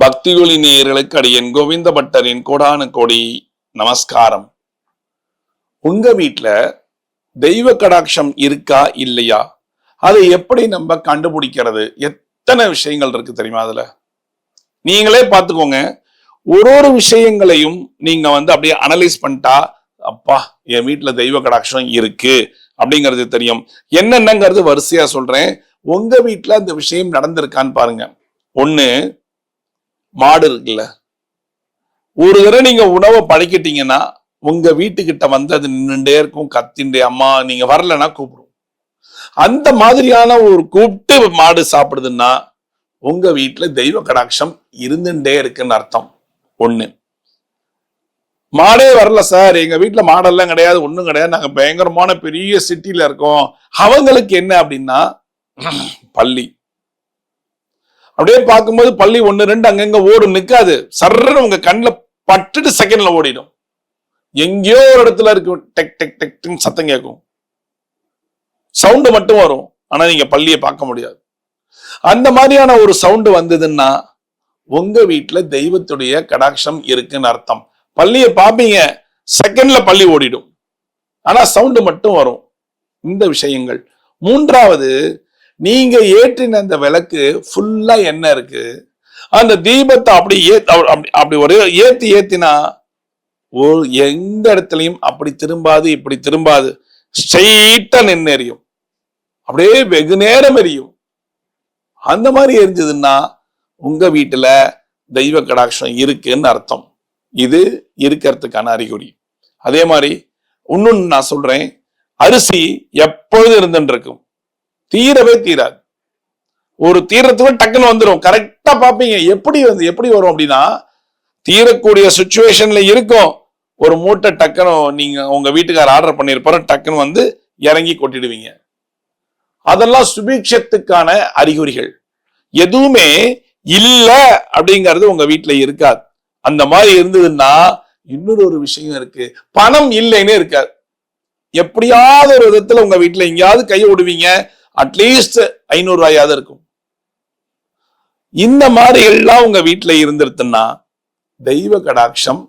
பக்தியொலி நேயர்களுக்கு அடியன் கோவிந்த பட்டரின் கோடான கோடி நமஸ்காரம். உங்க வீட்டில் தெய்வ கடாட்சம் இருக்கா இல்லையா? அதை எப்படி நம்ம கண்டுபிடிக்கிறது? எத்தனை விஷயங்கள் இருக்கு தெரியுமா அதுல? நீங்களே பார்த்துக்கோங்க. ஒரு ஒரு விஷயங்களையும் நீங்க வந்து அப்படியே அனலைஸ் பண்ணிட்டா அப்பா என் வீட்டுல தெய்வ கடாட்சம் இருக்கு அப்படிங்கிறது தெரியும். என்னென்னங்கிறது வரிசையா சொல்றேன். உங்க வீட்டுல அந்த விஷயம் நடந்திருக்கான்னு பாருங்க. ஒன்று மாடு இருக்குல்ல. ஒரு தடவை நீங்க உணவை பழக்கிட்டீங்கன்னா உங்க வீட்டுக்கிட்ட வந்து அது நின்றுட்டே இருக்கும் கத்திண்டே அம்மா நீங்க வரலன்னா கூப்பிடும் அந்த மாதிரியான ஒரு கூப்பிட்டு மாடு சாப்பிடுதுன்னா உங்க வீட்டுல தெய்வ கடாட்சம் இருந்துட்டே இருக்குன்னு அர்த்தம். ஒண்ணு. மாடே வரல சார். எங்க வீட்டுல மாடெல்லாம் கிடையாது ஒன்றும் கிடையாது. நாங்க பயங்கரமான பெரிய சிட்டில இருக்கோம். அவங்களுக்கு என்ன அப்படின்னா பள்ளி. அப்படியே பார்க்கும்போது பள்ளி ஒன்று ரெண்டு அங்கங்க ஓடும் நிற்காது சர்றன்னு உங்க கண்ணில் பட்டுட்டு செகண்ட்ல ஓடிடும். எங்கேயோ ஒரு இடத்துல இருக்கும் டெக் டெக் டெக் சத்தம் கேட்கும். சவுண்டு மட்டும் வரும் ஆனா நீங்க பள்ளியை பார்க்க முடியாது. அந்த மாதிரியான ஒரு சவுண்டு வந்ததுன்னா உங்க வீட்டுல தெய்வத்துடைய கடாட்சம் இருக்குன்னு அர்த்தம். பள்ளியை பார்ப்பீங்க செகண்ட்ல பள்ளி ஓடிடும். ஆனா சவுண்டு மட்டும் வரும். இந்த விஷயங்கள். மூன்றாவது நீங்க ஏற்றின அந்த விளக்கு ஃபுல்லா என்ன இருக்கு? அந்த தீபத்தை அப்படி ஏத் அப்படி அப்படி ஒரு ஏத்தி ஏத்தினா ஒரு எந்த இடத்துலையும் அப்படி திரும்பாது இப்படி திரும்பாது. ஸ்ட்ரெயிட்டா நின்று எரியும். அப்படியே வெகு நேரம் எரியும். அந்த மாதிரி எரிஞ்சதுன்னா உங்க வீட்டுல தெய்வ கடாட்சம் இருக்குன்னு அர்த்தம். இது இருக்கிறதுக்கான அறிகுறி. அதே மாதிரி இன்னொன்னு நான் சொல்றேன். அரிசி எப்பொழுது இருந்துட்டு இருக்கும் தீரவே தீராது. ஒரு தீரத்துக்கு டக்குன்னு வந்துடும் கரெக்டா பார்ப்பீங்க. எப்படி வந்து எப்படி வரும் அப்படின்னா தீரக்கூடிய சுச்சுவேஷன்ல இருக்கும். ஒரு மூட்டை டக்குன்னு நீங்க உங்க வீட்டுக்கார ஆர்டர் பண்ணிருப்பாரு டக்குன்னு வந்து இறங்கி கொட்டிடுவீங்க. அதெல்லாம் சுபீட்சத்துக்கான அறிகுறிகள். எதுவுமே இல்ல அப்படிங்கிறது உங்க வீட்டுல இருக்காது. அந்த மாதிரி இருந்ததுன்னா இன்னொரு ஒரு விஷயம் இருக்கு. பணம் இல்லைன்னு இருக்காது. எப்படியாவது ஒரு விதத்துல உங்க வீட்டுல எங்கேயாவது கை விடுவீங்க அட்லீஸ்ட் ஐநூறு ரூபாயாவது இருக்கும். இந்த மாதிரி எல்லாம் உங்க வீட்டுல இருந்துருத்துன்னா தெய்வ கடாட்சம்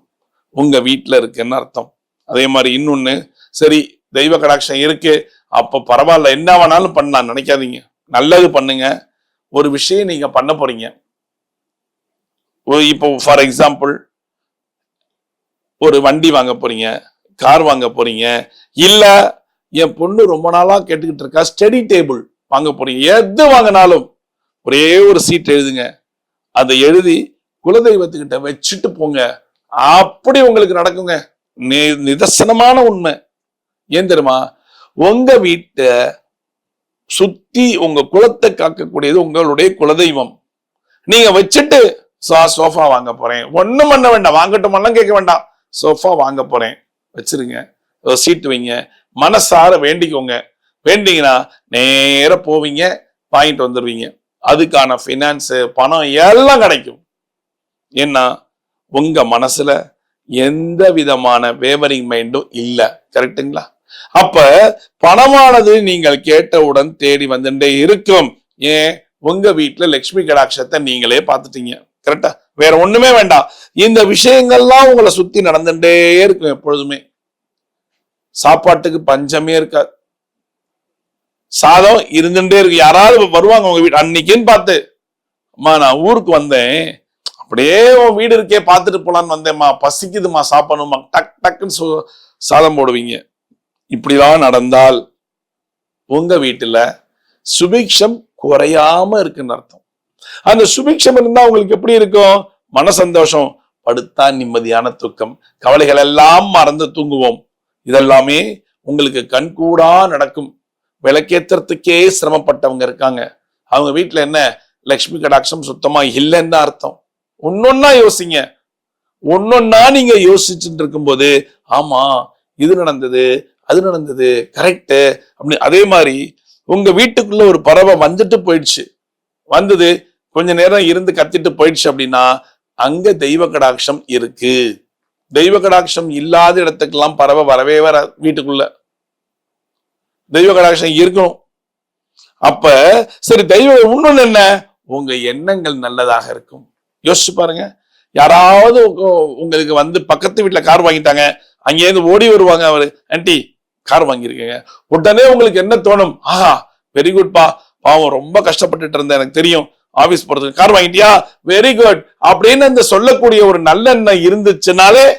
உங்க வீட்டுல இருக்குன்னு அர்த்தம். அதே மாதிரி இன்னொன்னு சரி தெய்வ கடாட்சம் இருக்கு அப்ப பரவாயில்ல என்ன வேணாலும் பண்ணலாம் நினைக்காதீங்க. நல்லது பண்ணுங்க. ஒரு விஷயம் நீங்க பண்ண போறீங்க. இப்போ ஃபார் எக்ஸாம்பிள் ஒரு வண்டி வாங்க போறீங்க கார் வாங்க போறீங்க இல்ல என் பொண்ணு ரொம்ப நாளா கேட்டுக்கிட்டு இருக்கா ஸ்டடி டேபிள் வாங்க போறீங்க. எது வாங்கினாலும் ஒரே ஒரு சீட் எழுதுங்க. அதை எழுதி குலதெய்வத்துக்கிட்ட வச்சுட்டு போங்க. அப்படி உங்களுக்கு நடக்குங்க. நி- நிதர்சனமான உண்மை. ஏன் தெரியுமா? உங்க வீட்டை சுத்தி உங்க குலத்தை காக்கக்கூடியது உங்களுடைய குலதெய்வம். நீங்க வச்சுட்டு சா- சோஃபா வாங்க போறேன். ஒன்றும் பண்ண வேண்டாம். வாங்கட்டும் கேட்க வேண்டாம். சோஃபா வாங்க போறேன். வச்சிருங்க. சீட்டு வைங்க. மனசார வேண்டிக்கோங்க. வேண்டிங்கன்னா நேராக போவீங்க வாங்கிட்டு வந்துடுவீங்க அதுக்கான ஃபினான்ஸு பணம் எல்லாம் கிடைக்கும். ஏன்னா உங்க மனசுல எந்த விதமான வேவரிங் மைண்டும் இல்லை. கரெக்ட்டுங்களா அப்ப பணமானது நீங்கள் கேட்டவுடன் தேடி வந்துட்டே இருக்கும். ஏன்? உங்க வீட்டுல லட்சுமி கடாட்சத்தை நீங்களே பார்த்துட்டீங்க. கரெக்டா வேற ஒண்ணுமே வேண்டாம். இந்த விஷயங்கள்லாம் உங்களை சுத்தி நடந்துட்டே இருக்கும் எப்பொழுதுமே. சாப்பாட்டுக்கு பஞ்சமே இருக்காது. சாதம் இருந்துட்டே இருக்கு. யாராவது வருவாங்க உங்க வீடு அன்னைக்குன்னு பார்த்து அம்மா நான் ஊருக்கு வந்தேன். அப்படியே உன் வீடு இருக்கே பார்த்துட்டு போலான்னு வந்தேம்மா. பசிக்குதுமா சாப்பிடணுமா டக் டக்குன்னு சு- சாதம் போடுவீங்க. இப்படிலாம் நடந்தால் உங்க வீட்டுல சுபிக்ஷம் குறையாம இருக்குன்னு அர்த்தம். அந்த சுபிக்ஷம் இருந்தா உங்களுக்கு எப்படி இருக்கும்? மன சந்தோஷம் படுத்தா நிம்மதியான தூக்கம். கவலைகள் எல்லாம் மறந்து தூங்குவோம். இதெல்லாமே உங்களுக்கு கண்கூடா நடக்கும். விளக்கேத்துறதுக்கே சிரமப்பட்டவங்க இருக்காங்க. அவங்க வீட்டில் என்ன? லக்ஷ்மி கடாட்சம் சுத்தமா இல்லைன்னு தான் அர்த்தம். ஒன்னொன்னா யோசிங்க. ஒன்னொன்னா நீங்க யோசிச்சுட்டு இருக்கும்போது ஆமா இது நடந்தது அது நடந்தது கரெக்டு அப்படி அதே மாதிரி உங்க வீட்டுக்குள்ள ஒரு பறவை வந்துட்டு போயிடுச்சு. வந்தது கொஞ்ச நேரம் இருந்து கத்திட்டு போயிடுச்சு அப்படின்னா அங்க தெய்வ கடாட்சம் இருக்கு. தெய்வ கடாட்சம் இல்லாத இடத்துக்கெல்லாம் பறவை வரவே வர வீட்டுக்குள்ள. தெய்வ கடாட்சம் இருக்கணும். அப்ப சரி தெய்வ இன்னொன்னு என்ன? உங்க எண்ணங்கள் நல்லதாக இருக்கும். யோசிச்சு பாருங்க. யாராவது உங்களுக்கு வந்து பக்கத்து வீட்டுல கார் வாங்கிட்டாங்க. அங்கேருந்து ஓடி வருவாங்க அவரு. ஆன்டி கார் வாங்கியிருக்கீங்க. உடனே உங்களுக்கு என்ன தோணும்? ஆஹா வெரி குட்பா பாவம் ரொம்ப கஷ்டப்பட்டுட்டு இருந்தேன் எனக்கு தெரியும். ஆபீஸ் போறதுக்கு கார் வாங்கிட்டியா? வெரி குட் அப்படின்னு அந்த சொல்லக்கூடிய ஒரு நல்லெண்ணம் இருந்துச்சுனாலே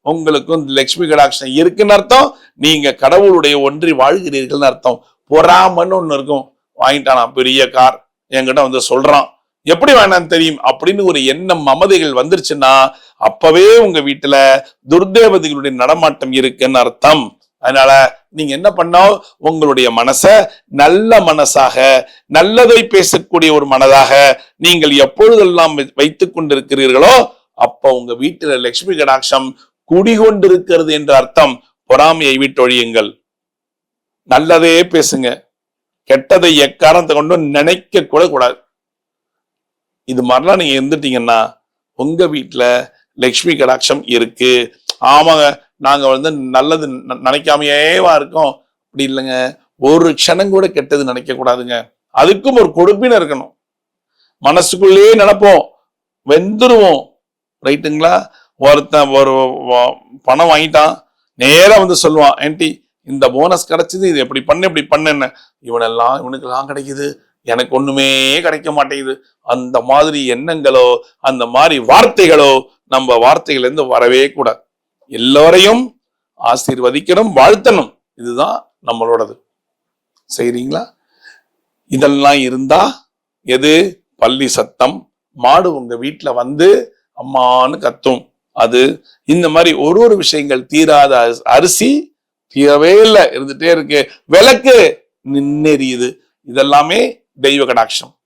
உங்களுக்கும் லட்சுமி கடாட்சம் இருக்குன்னு அர்த்தம். நீங்க கடவுளுடைய ஒன்றி வாழ்கிறீர்கள்னு அர்த்தம். பொறாமன்னு ஒண்ணு இருக்கும். வாங்கிட்டானா பெரிய கார். என்கிட்ட வந்து சொல்றான். எப்படி வேணாம் தெரியும்? அப்படின்னு ஒரு எண்ணம் மமதைகள் வந்துருச்சுன்னா அப்பவே உங்க வீட்டுல துர்தேவதைகளுடைய நடமாட்டம் இருக்குன்னு அர்த்தம். அதனால நீங்க என்ன பண்ணோம் உங்களுடைய மனச நல்ல மனசாக நல்லதை பேசக்கூடிய ஒரு மனதாக நீங்கள் எப்பொழுதெல்லாம் வை- வைத்துக் கொண்டிருக்கிறீர்களோ அப்ப உங்க வீட்டில் லட்சுமி கடாட்சம் குடிகொண்டிருக்கிறது என்ற அர்த்தம் பொறாமையை விட்டொழியுங்கள் நல்லதே பேசுங்க. கெட்டதை எக்காரணத்தை கொண்டு நினைக்க கூட கூடாது. இது மாதிரிலாம் நீங்க இருந்துட்டீங்கன்னா உங்க வீட்டுல லக்ஷ்மி கடாட்சம் இருக்கு. ஆமாங்க நாங்கள் வந்து நல்லது ந- நினைக்காமையேவா இருக்கோம். அப்படி இல்லைங்க. ஒரு க்ஷணம் கூட கெட்டது நினைக்கக்கூடாதுங்க அதுக்கும் ஒரு கொடுப்பின இருக்கணும். மனசுக்குள்ளேயே நினைப்போம். வெந்துருவோம். ரைட்டுங்களா? ஒருத்தன் ஒரு பணம் வாங்கிட்டான். நேராக வந்து சொல்லுவான் ஆன்ட்டி இந்த போனஸ் கிடைச்சது இது எப்படி பண்ணு இப்படி பண்ணுன்னு. இவனெல்லாம் இவனுக்கெல்லாம் கிடைக்குது. எனக்கு ஒண்ணுமே கிடைக்க மாட்டேங்குது. அந்த மாதிரி எண்ணங்களோ அந்த மாதிரி வார்த்தைகளோ நம்ம வார்த்தைகள்லேருந்து வரவே கூடாது. எல்லோரையும் ஆசீர்வதிக்கணும் வாழ்த்தணும். இதுதான் நம்மளோடது. செய்றீங்களா இதெல்லாம் இருந்தா எது? பள்ளி சத்தம். மாடு உங்க வீட்டில் வந்து அம்மான்னு கத்தும். அது இந்த மாதிரி ஒரு ஒரு விஷயங்கள் தீராத அரிசி- அரிசி தீரவே இல்லை. இருந்துட்டே இருக்கு. விளக்கு நின்னெறியுது இதெல்லாமே தெய்வ கடாட்சம்.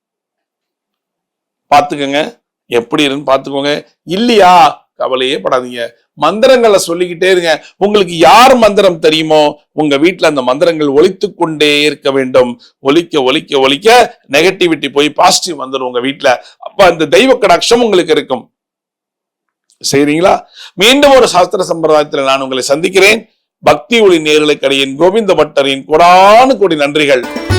பார்த்துக்கோங்க. எப்படி இருக்குன்னு பார்த்துக்கோங்க. இல்லையா? கவலையே படாதீங்க. மந்திரங்களை சொல்லிக்கிட்டே இருங்க. உங்களுக்கு யார் மந்திரம் தெரியுமோ உங்க வீட்டுல அந்த மந்திரங்கள் ஒழித்து கொண்டே இருக்க வேண்டும். ஒலிக்க ஒழிக்க ஒழிக்க நெகட்டிவிட்டி போய் பாசிட்டிவ் வந்துடும் உங்க வீட்டுல அப்ப அந்த தெய்வ கடாட்சம் உங்களுக்கு இருக்கும். சரிங்களா? மீண்டும் ஒரு சாஸ்திர சம்பிரதாயத்தில் நான் உங்களை சந்திக்கிறேன். பக்தி ஒளி நேர்களுக்கடியின் கோவிந்த பட்டரின் கொடானு கோடி நன்றிகள்.